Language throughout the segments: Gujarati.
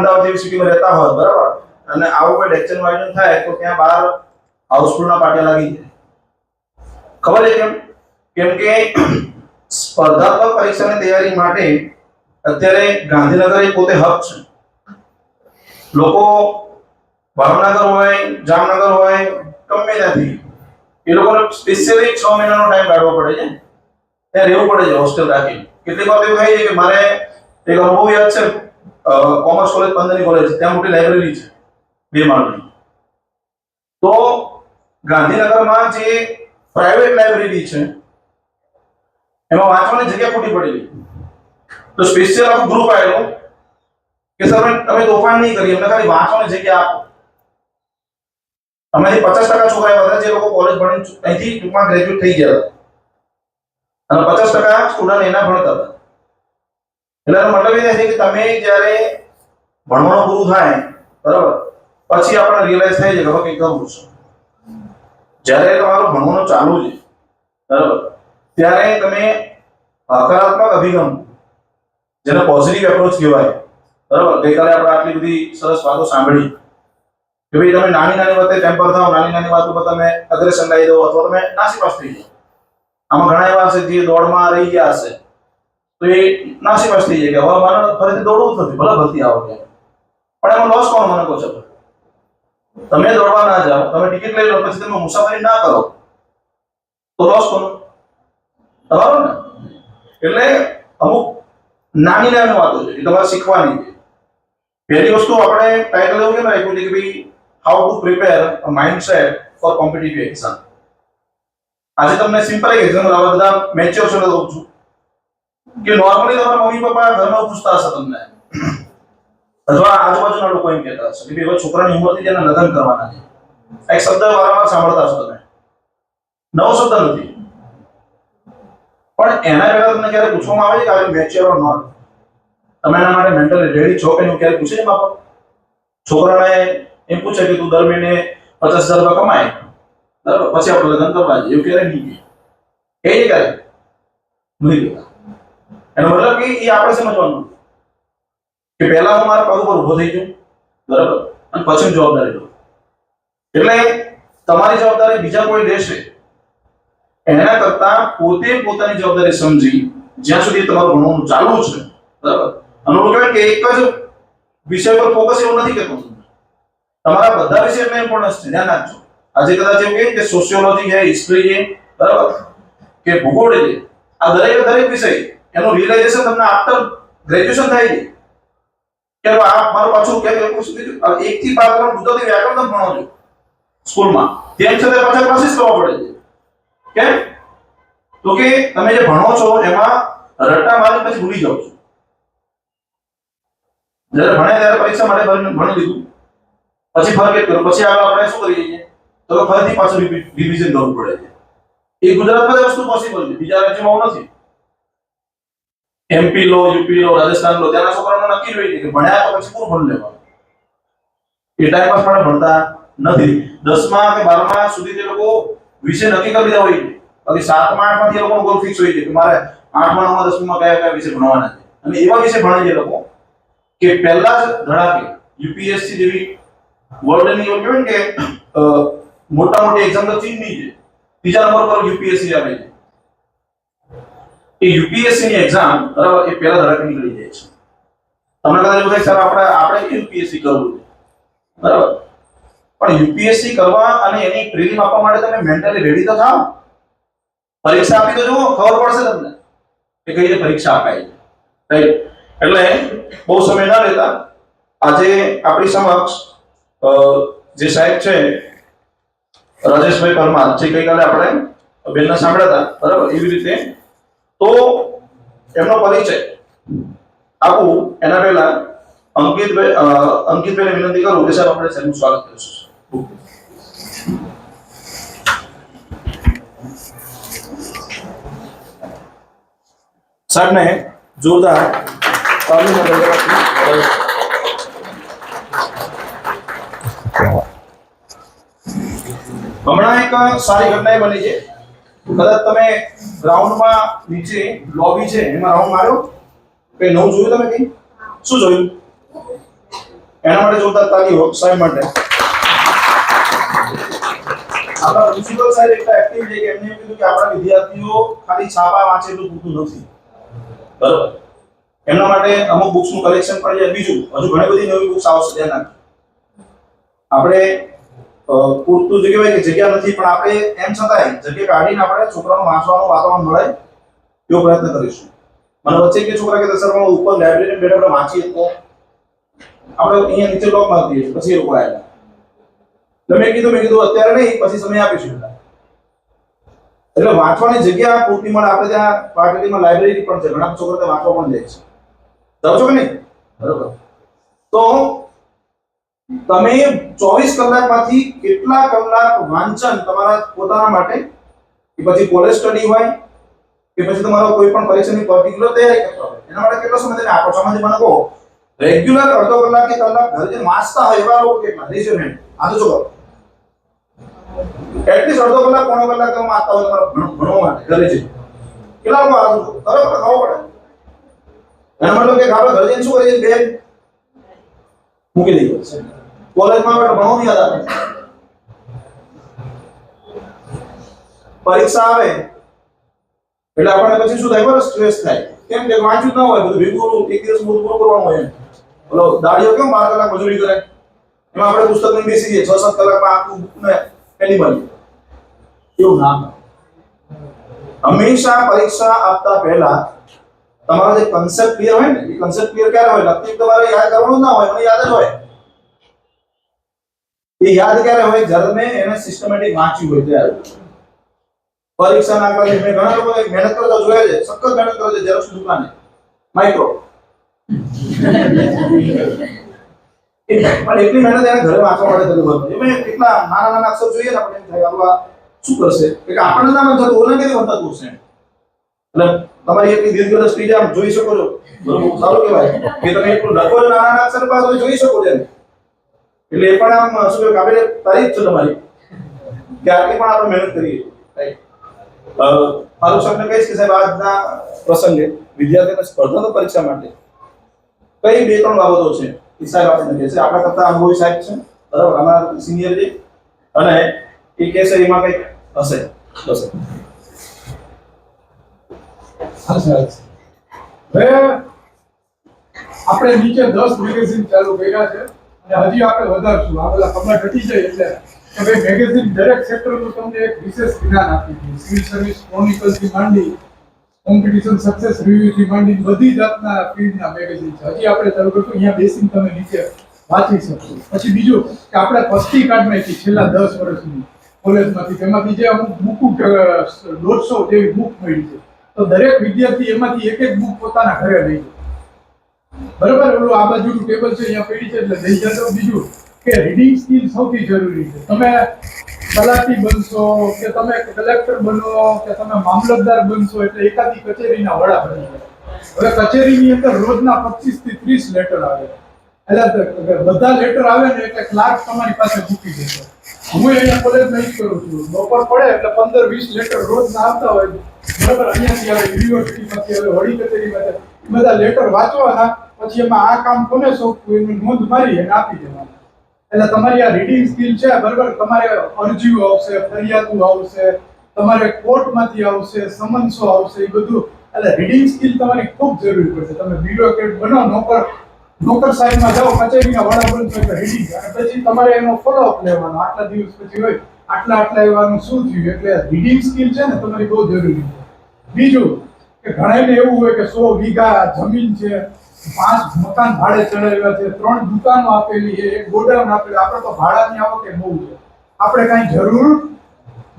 અમદાવાદ જેવી સિટીમાં રહેતા હોય, બરાબર? અને આવું કોઈ લેક્ચરનું આયોજન થાય તો ત્યાં બહાર હાઉસફુલના પાટિયા લાગી જાય. ખબર છે કેમ? કેમ કે સ્પર્ધાત્મક પરીક્ષાની તૈયારી માટે અત્યારે ગાંધીનગર એ પોતે હબ છે. લોકો ભાવનગર હોય, જામનગર હોય, ગમે ત્યાંથી. એ લોકોને સ્પેશિયલી છ મહિનાનો ટાઈમ કાઢવો પડે છે. ત્યાં રહેવું પડે છે હોસ્ટેલ રાખી કેટલીક વાર એવું થાય છે કે મારે એક અનુભવ યાદ છે. કોમર્સ કોલેજ પંદરની કોલેજ ત્યાં મોટી લાઇબ્રેરી છે. બે માળની. તો ગાંધીનગરમાં જે પ્રાઇવેટ લાઇબ્રેરી છે, એમાં વાંચવાની જગ્યા ખોટી પડેલી. તો સ્પેશિયલ આખું ગ્રુપ આવેલું કે, સર તમે તોફાન નહીં કરી અમને ખાલી વાંચવાની જગ્યા આપો. અમારી પચાસ ટકા છોકરા એવા હતા, જે લોકો કોલેજ ભણીને છુ- અહીંથી ટૂંકમાં ગ્રેજ્યુએટ થઈ ગયા હતા. અને પચાસ ટકા સ્ટુડન્ટ એના ભણતા હતા. એટલે મતલબ એ છે કે તમે જ્યારે ભણવાનું પૂરું થાય, બરાબર? પછી આપણને રિયલાઇઝ થાય છે કે હવે કંઈક કરવું છે. જ્યારે તમારું ભણવાનું ચાલુ છે, બરાબર? ત્યારે તમે હકારાત્મક અભિગમ, જેને પોઝિટિવ એપ્રોચ કહેવાય, બરાબર? ગઈકાલે આપણે આટલી બધી સરસ વાતો સાંભળી કે ભાઈ તમે નાની નાની વાતે ટેમ્પર થાવ નાની નાની વાતો પર તમે અગ્રેસન લઈ દો અથવા તમે નાસીપાસ થઈ જાઓ. આમાં ઘણા એવા હશે જે દોડમાં રહી ગયા હશે. તો એ નાસીપાસ થઈ જાય કે હવે મારે ફરીથી દોડવું જ નથી. ભલે ભરતી આવો કે પણ એમાં લોસ કોણ મને કહો છો? તમે દોડવા ના જાઓ, તમે ટિકિટ લઈ લો, પછી તમે મુસાફરી ના કરો. તો લોસ કોણ? તમારો ને? એટલે અમુક નાની નાની વાતો છે, એ તમારે શીખવાની છે. પહેલી વસ્તુ આપણે ટાઇટલ એવું કેમ રાખ્યું છે કે ભાઈ how to prepare a mindset for competitive exam આજે તમને સિમ્પલ એક એક્ઝામ્પલ આવા બધા મેચ્યોર છે દઉં છું. કે નોર્મલી તમારા મમ્મી પપ્પા ઘરમાં પૂછતા હશે તમને. અથવા આજુબાજુના લોકો એમ કહેતા હશે કે ભાઈ છોકરાની ઉંમર થઈ જાય લગ્ન કરવાના છે. એક શબ્દ વારંવાર સાંભળતા હશો તમે. નવો શબ્દ નથી. પણ એના પહેલા તમને ક્યારે પૂછવામાં આવે છે કે આ મેચ્યોર ઓર તમે એના માટે મેન્ટલી રેડી છો કે નહીં? ક્યારે પૂછે છે બાપા? છોકરાને એમ પૂછે કે તું દર મહિને પચાસ હજાર રૂપિયા કમાય. બરાબર? પછી આપણે લગ્ન કરવા જઈએ. એવું ક્યારે નહીં કહે એ ક્યારે નહીં કહેતા એનો મતલબ કે એ આપણે સમજવાનું કે પહેલા હું મારા પગ ઉપર ઊભો થઈ ગયો. બરાબર? અને પછી જવાબદારી લઉં. એટલે તમારી જવાબદારી બીજા કોઈ લેશે. એના કરતા પોતે પોતાની જવાબદારી સમજી જ્યાં સુધી તમારું ભણવાનું ચાલુ છે. બરાબર? અને હું કહેવાય કે એક જ વિષય પર ફોકસ એવું નથી કરતો. તમારા બધા વિષયમાં ઇમ્પોર્ટન્સ છે. ધ્યાન રાખજો. આજે કદાચ એવું કે સોશિયોલોજી છે હિસ્ટ્રી છે, બરાબર? કે ભૂગોળ છે. આ દરેક દરેક વિષય એનું રિયલાઇઝેશન તમને આફ્ટર ગ્રેજ્યુએશન થાય છે. કે આ મારું પાછું કે કીધું હવે એક થી બાર ધોરણ ગુજરાતી વ્યાકરણ તમે ભણો છો સ્કૂલમાં. તેમ છતાં પાછા ક્લાસીસ કરવા પડે છે. કેમ? તો કે તમે જે ભણો છો એમાં રટ્ટા મારી પછી ભૂલી જાઓ છો. જ્યારે ભણે ત્યારે પરીક્ષા માટે ભણી લીધું. પછી ફરગેટ કરો પછી આગળ આપણે શું કરીએ છીએ? તો ફરીથી પાછું રિવિઝન કરવું પડે છે. એ ગુજરાતમાં જ વસ્તુ પોસિબલ છે. બીજા રાજ્યમાં નથી. એમપી લો યુપી લો, રાજસ્થાન લો, ત્યાંના છોકરાઓ નક્કી હોય કે ભણ્યા તો પછી પૂરું ભણ લેવાનું? એ ટાઈમ પાસ પણ ભણતા નથી. દસમા કે બારમા સુધી તે લોકો વિષય નક્કી કરી દીધા હોય બાકી સાતમા, આઠમાંથી તે લોકોનો ગોલ ફિક્સ હોય છે કે મારે આઠમા, નવમા, દસમામાં કયા કયા વિષય ભણવાના છે. અને એવા વિષય ભણે છે લોકો કે પહેલા જ ધડાકે યુપીએસસી જેવી વર્લ્ડની એવું કહેવાય કે મોટા મોટી એક્ઝામ તો ચીનની છે. ત્રીજા નંબર પર યુપીએસસી આવે છે. એ યુપીએસસી ની એક્ઝામ બરાબર, એ પહેલા ધરાક નીકળી જાય છે. તમને કદાચ એવું સર આપણે આપણે યુપીએસસી કરવું બરાબર. પણ યુપીએસસી કરવા અને એની પ્રિલિમ આપવા માટે તમે મેન્ટલી રેડી તો થાઓ. પરીક્ષા આપી તો જુઓ, ખબર પડશે તમને કે કઈ રીતે પરીક્ષા અપાય રાઈટ એટલે બહુ સમય ના લેતા આજે આપણી સમક્ષ જે સાહેબ છે, રાજેશભાઈ પરમાર, જે ગઈકાલે આપણે બેનના સાંભળ્યા હતા, બરાબર, એવી રીતે તો એમનો પરિચય. આપું એના પહેલા અંકિતભાઈ અંકિતભાઈને વિનંતી કરું કે સાહેબ, આપણે સાહેબનું સ્વાગત કરીશું સાહેબને જોરદાર. હમણાં એક સારી ઘટના બની છે. કદાચ તમે ગ્રાઉન્ડમાં નીચે લોબી છે, એમાં રાઉન્ડ માર્યો? કઈ નવું જોયું તમે કઈ? શું જોયું? એના માટે જોરદાર તાલીઓ સાહેબ માટે. આપણા પ્રિન્સિપલ સાહેબ એટલા એક્ટિવ છે કે એમને એમ કીધું કે આપણા વિદ્યાર્થીઓ ખાલી છાપા વાંચે તો પૂરતું નથી. બરોબર. એમના માટે અમુક બુક્સનું કલેક્શન પણ છે, બીજું. હજુ ઘણી બધી નવી બુક્સ આવશે, ધ્યાન રાખજો. આપણે પૂરતું જે કહેવાય કે જગ્યા નથી, પણ આપણે એમ છતાંય જગ્યા કાઢીને આપણે છોકરાનું વાંચવાનું વાતાવરણ મળે એવો પ્રયત્ન કરીશું. મને વચ્ચે કે છોકરા કે સર ઉપર લાઇબ્રેરી બેઠા આપણે વાંચીએ તો આપણે અહીંયા નીચે લોક મારી દઈએ પછી એ લોકો આવ્યા એટલે મેં કીધું મેં કીધું, અત્યારે નહીં, પછી સમય આપીશું એટલે વાંચવાની જગ્યા પૂરતી મળે, આપણે ત્યાં પાટડીમાં લાઇબ્રેરી પણ છે, ઘણા છોકરા વાંચવા પણ જાય છે. સમજો કે નહીં? બરોબર. તો તમે ચોવીસ કલાકમાંથી કેટલા કલાક વાંચન તમારા પોતાના માટે? કે પછી કોલેજ સ્ટડી હોય, કે પછી તમારો કોઈ પણ પરીક્ષાની પર્ટિક્યુલર તૈયારી કરતા હોય, એના માટે કેટલો સમય તમે આપો છો? મને કહો રેગ્યુલર અડધો કલાક કે કલાક ઘરે જે વાંચતા હોય એવા લોકો કેટલા રેઝ આ તો જો એટલીસ્ટ અડધો કલાક, પોણો કલાક તમે વાંચતા હોય તમારા ભણવા માટે, ઘરે જઈને. કેટલા લોકો આવું તો કરો કરો ખાવો પડે. એના મતલબ કે આપણે ઘરે જઈને શું કરીએ? બેન, મૂકી દઈએ. કોલેજમાં બેઠો ભણો યાદ આવે પરીક્ષા આવે, એટલે આપણને પછી શું થાય બરાબર સ્ટ્રેસ થાય. કેમ કે વાંચ્યું ના હોય બધું, ભેગું એક દિવસ બધું પૂરું કરવાનું હોય બોલો દાડીઓ કેમ બાર કલાક મજૂરી કરે એમાં આપણે પુસ્તક લઈને બેસી જઈએ છ સાત કલાકમાં આખું બુકને પેલી બની એવું ના હંમેશા પરીક્ષા આપતા પહેલા તમારો જે કન્સેપ્ટ ક્લિયર હોય ને, એ કન્સેપ્ટ ક્લિયર ક્યારે હોય? લખતી તમારે યાદ કરવાનું ના હોય, મને યાદ જ હોય. એ યાદ ક્યારે હોય જ્યારે મેં એને સિસ્ટમેટિક વાંચ્યું હોય ત્યારે પરીક્ષા ના મેં ઘણા લોકો મહેનત કરતા જોયા છે, સખત મહેનત કરે છે, ઝેરોક્ષ દુકાને. માઇક્રો પણ એટલી મહેનત એને ઘરે વાંચવા માટે થતી હોય. એમાં કેટલા નાના નાના અક્ષર જોઈએ ને આપણે એમ થાય આવા શું કરશે? કે આપણને નામ થતું ઓલા કેવી વંતાતું હશે? એટલે તમારી એટલી દીર્ઘ દ્રષ્ટિ આમ જોઈ શકો છો. સારું કહેવાય. કે તમે એટલું લખો નાના નાના અક્ષર પાસે જોઈ શકો છો. એટલે એ પણ આમ શું કહેવાય કાબિલે તારીફ છે તમારી. કે આટલી પણ આપણે મહેનત કરીએ. મારું સમને કહીશ કે સાહેબ આજના પ્રસંગે? વિદ્યાર્થીઓને સ્પર્ધાત્મક પરીક્ષા માટે કઈ બે ત્રણ બાબતો છે એ સાહેબ આપણને કહે છે. આપણા કરતા અનુભવી સાહેબ છે. બરાબર? અમારા સિનિયર છે. અને એ કહેશે એમાં કંઈક હશે. બસ અચ્છા અચ્છા. હવે આપણે નીચે દસ મેગેઝિન ચાલુ કર્યા છે. અને હજી આપણે વધારશું. આ બધા ખબર ઘટી જાય એટલે કે ભાઈ મેગેઝિન દરેક સેક્ટરનું તમને એક વિશેષ જ્ઞાન આપી દઉં સિવિલ સર્વિસ ક્રોનિકલથી માંડી કોમ્પિટિશન સક્સેસ રિવ્યુથી માંડી, બધી જાતના ફિલ્ડના મેગેઝિન છે. હજી આપણે ચાલુ કરશું. અહીંયા બેસીને તમે નીચે વાંચી શકશો. પછી બીજું કે આપણે પસ્તી કાઢ નાખી છેલ્લા દસ વર્ષની કોલેજમાંથી, તેમાંથી જે અમુક બુક દોઢસો જેવી બુક મળી છે. તો દરેક વિદ્યાર્થી એમાંથી એક એક બુક પોતાના ઘરે લઈ જાય. બરાબર? ઓલું આ બાજુનું ટેબલ છે, અહીંયા પડી છે, એટલે લઈ જતો બીજું કે રીડિંગ સ્કિલ સૌથી જરૂરી છે. તમે તલાટી બનશો કે તમે કલેક્ટર બનો કે તમે મામલતદાર બનશો, એટલે એકાદી કચેરીના વડા બની હવે કચેરીની અંદર રોજના 25 થી 30 લેટર આવે. એટલે બધા લેટર આવે ને, એટલે ક્લાર્ક તમારી પાસે મૂકી દેશે હું અહીંયા કોલેજમાં જ કરું છું. બપોર પડે એટલે પંદર વીસ લેટર રોજ ના આવતા હોય. બરાબર? અહીંયાથી આવે યુનિવર્સિટીમાંથી આવે, વડી કચેરીમાંથી બધા લેટર વાંચવાના, પછી એમાં આ કામ કોને સોંપવું એની નોંધ મારી અને આપી દેવાનું. એટલે તમારી આ રીડિંગ સ્કિલ છે બરાબર તમારે અરજીઓ આવશે, ફરિયાદો આવશે, તમારે કોર્ટમાંથી આવશે, સમન્સો આવશે, એ બધું. એટલે રીડિંગ સ્કિલ તમારી ખૂબ જરૂરી પડશે. તમે બ્યુરોક્રેટ બનો, નોકર નોકર સાહેબમાં જાઓ, કચેરીના વડા બનશો રીડિંગ અને પછી તમારે એનો ફોલોઅપ લેવાનો, આટલા દિવસ પછી હોય, આટલા આટલા એવાનું શું થયું? એટલે રીડિંગ સ્કિલ છે ને, તમારી બહુ જરૂરી છે. બીજું કે ઘણાને એવું હોય કે સો વીઘા જમીન છે, પાંચ મકાન ભાડે ચડાવ્યા છે, ત્રણ દુકાનો આપેલી છે, એક ગોડાઉન આપેલું આપણે તો ભાડાની આવકે બહુ છે. આપણે કાંઈ જરૂર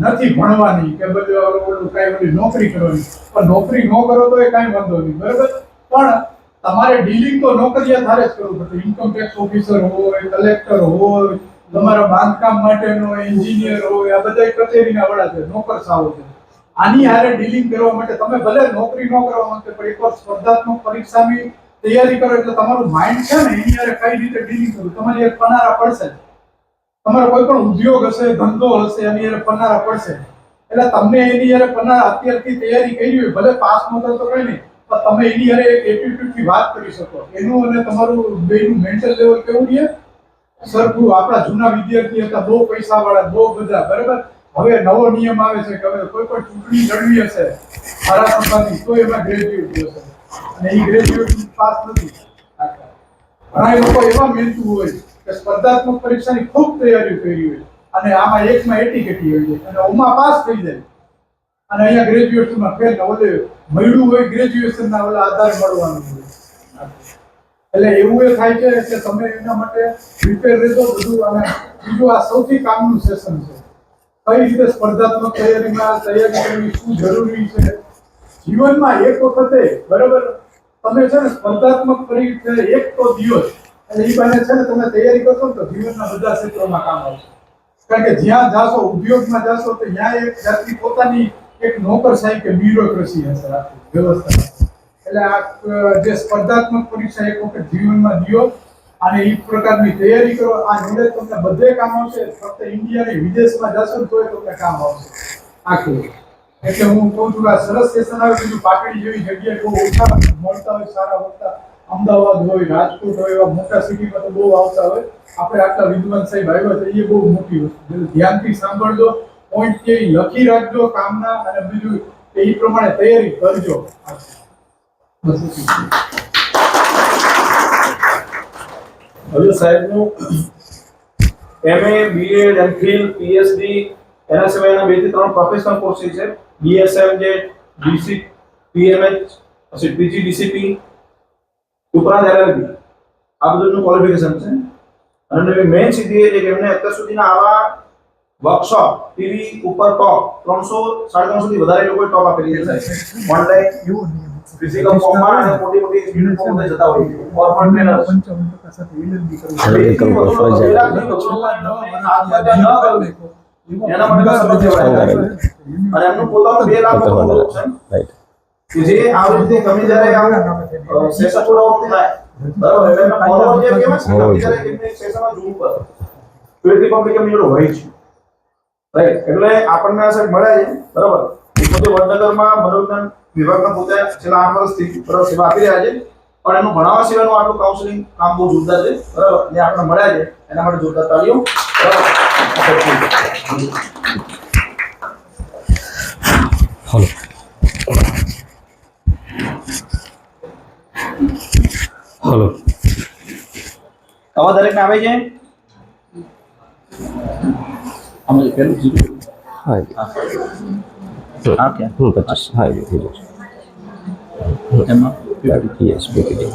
નથી ભણવાની કે બધું ઓલું કાંઈ બધી નોકરી કરવાની. પણ નોકરી ન કરો તો એ કાંઈ વાંધો નહીં, બરાબર? પણ તમારે ડીલિંગ તો નોકરિયા ધારે જ કરવું પડશે ઇન્કમ ટેક્સ ઓફિસર હોય કલેક્ટર હોય, તમારા બાંધકામ માટેનો એન્જિનિયર હોય, આ બધા કચેરીના વડા છે, નોકર સાવ છે. આની હારે ડીલિંગ કરવા માટે તમે ભલે નોકરી ન કરવા માંગતા પણ એકવાર સ્પર્ધાત્મક પરીક્ષાની તૈયારી કરો એટલે તમારું માઇન્ડ છે ને, એની હારે કઈ રીતે ડીલિંગ કરવું? તમારી એક પનારા પડશે. તમારો કોઈ પણ ઉદ્યોગ હશે, ધંધો હશે, એની હારે પનારા પડશે. એટલે તમને એની હારે પનારા અત્યારથી તૈયારી કરી હોય, ભલે પાસ ન થાય કઈ નહીં, પણ તમે એની હારે એક attitude થી વાત કરી શકો. એનું અને તમારું બેનું મેન્ટલ લેવલ કેવું રહે? સરખું આપણા જૂના વિદ્યાર્થી હતા, બહુ પૈસા વાળા બહુ બધા, બરાબર? હવે નવો નિયમ આવે છે કે હવે કોઈ પણ ચૂંટણી લડવી હશે ધારાસભાની તો એમાં ગ્રેજ્યુએટ જોશે અને એ ગ્રેજ્યુએટ પાસ નથી ઘણા લોકો એવા મહેનતુ હોય કે સ્પર્ધાત્મક પરીક્ષાની ખૂબ તૈયારી કરી હોય અને આમાં એકમાં એટી કેટી હોય છે. અને ઓમાં પાસ થઈ જાય. અને અહીંયા ગ્રેજ્યુએશનમાં ફેલ ઓલે મળ્યું હોય ગ્રેજ્યુએશન ના ઓલા આધાર મળવાનું હોય. એટલે એવું એ થાય છે કે તમે એના માટે પ્રિપેર રહેજો બધું અને બીજું આ સૌથી કામનું સેશન છે. કઈ રીતે સ્પર્ધાત્મક તૈયારીમાં તૈયારી કરવી, શું જરૂરી છે? જીવનમાં એક વખતે, બરાબર? તમે છે ને સ્પર્ધાત્મક પરીક્ષા એક તો દિવસ. અને એ બાને છે ને તમે તૈયારી કરશો ને તો જીવનના બધા ક્ષેત્રોમાં કામ આવશે. કારણ કે જ્યાં જાશો, ઉદ્યોગમાં જાશો, તો ત્યાં એક જાતની પોતાની એક નોકરશાહી કે બ્યુરોક્રેસી હશે વ્યવસ્થા. એટલે આ જે સ્પર્ધાત્મક પરીક્ષા એક વખત જીવનમાં દિયો. અને એ પ્રકારની તૈયારી કરો. આ નોલેજ તમને બધે કામ આવશે. ફક્ત ઇન્ડિયા ને વિદેશમાં જશો તો તમને કામ આવશે. આખું. એટલે હું કહું છું આ સરસ સેશન આવે બીજું પાટડી જેવી જગ્યાએ બહુ ઓછા મળતા હોય, સારા વખતા અમદાવાદ હોય, રાજકોટ હોય, એવા મોટા સિટીમાં તો બહુ આવતા હોય. આપણે આટલા વિદ્વાન સાહેબ આવ્યા છે, એ બહુ મોટી વસ્તુ ધ્યાનથી સાંભળજો પોઈન્ટ કે લખી રાખજો કામના અને બીજું એ પ્રમાણે તૈયારી કરજો. બસ હજુ સાહેબનું એમએ બીએડ એમફિલ પીએચડી એના સિવાયના બેથી ત્રણ પ્રોફેશનલ કોર્સીસ છે. બીએસએમ જે ડીસી પીએમએચ પછી પીજી ડીસીપી ઉપરાંત એલએલબી આ બધું ક્વોલિફિકેશન છે. અને મેઇન સીધી એ છે કે એમને અત્યાર સુધીના આવા વર્કશોપ ટીવી ઉપર ટોપ ત્રણસો સાડા ત્રણસો થી વધારે લોકોએ ટોપ આપેલી છે. ઓનલાઈન ફિઝિકલ ફોર્મમાં અને મોટી મોટી યુનિફોર્મ જતા હોય કોર્પોરેટ ટ્રેનર્સ એના માટે અને એમનું પોતાનું બે લાખ છે રાઈટ કે જે આવી રીતે તમે જ્યારે આમ સેશન પૂરો થાય. બરાબર? એટલે એમના ફોલોવર જે કહેવાય છે. તમે જ્યારે એમને સેશનમાં જોવું પડે. તો એટલી પબ્લિક એમની હોય છે. રાઈટ એટલે આપણને આ સાહેબ છે. બરાબર? એ પોતે વડનગરમાં મનોવિજ્ઞાન વિભાગના પોતે છેલ્લા આઠ વર્ષથી બરાબર સેવા આપી રહ્યા છે. પણ એનું ભણાવવા સિવાયનું આટલું કાઉન્સિલિંગ કામ બહુ જોરદાર છે. બરાબર? અને આપણે મળ્યા છે એના માટે જોરદાર તાલીઓ. બરાબર હલો. આવા દરેક આવે છે? આમાં પેલું હા હા ક્યાં હું પચીસ હા એ થઈ જશે એમાં યસ પીપીટી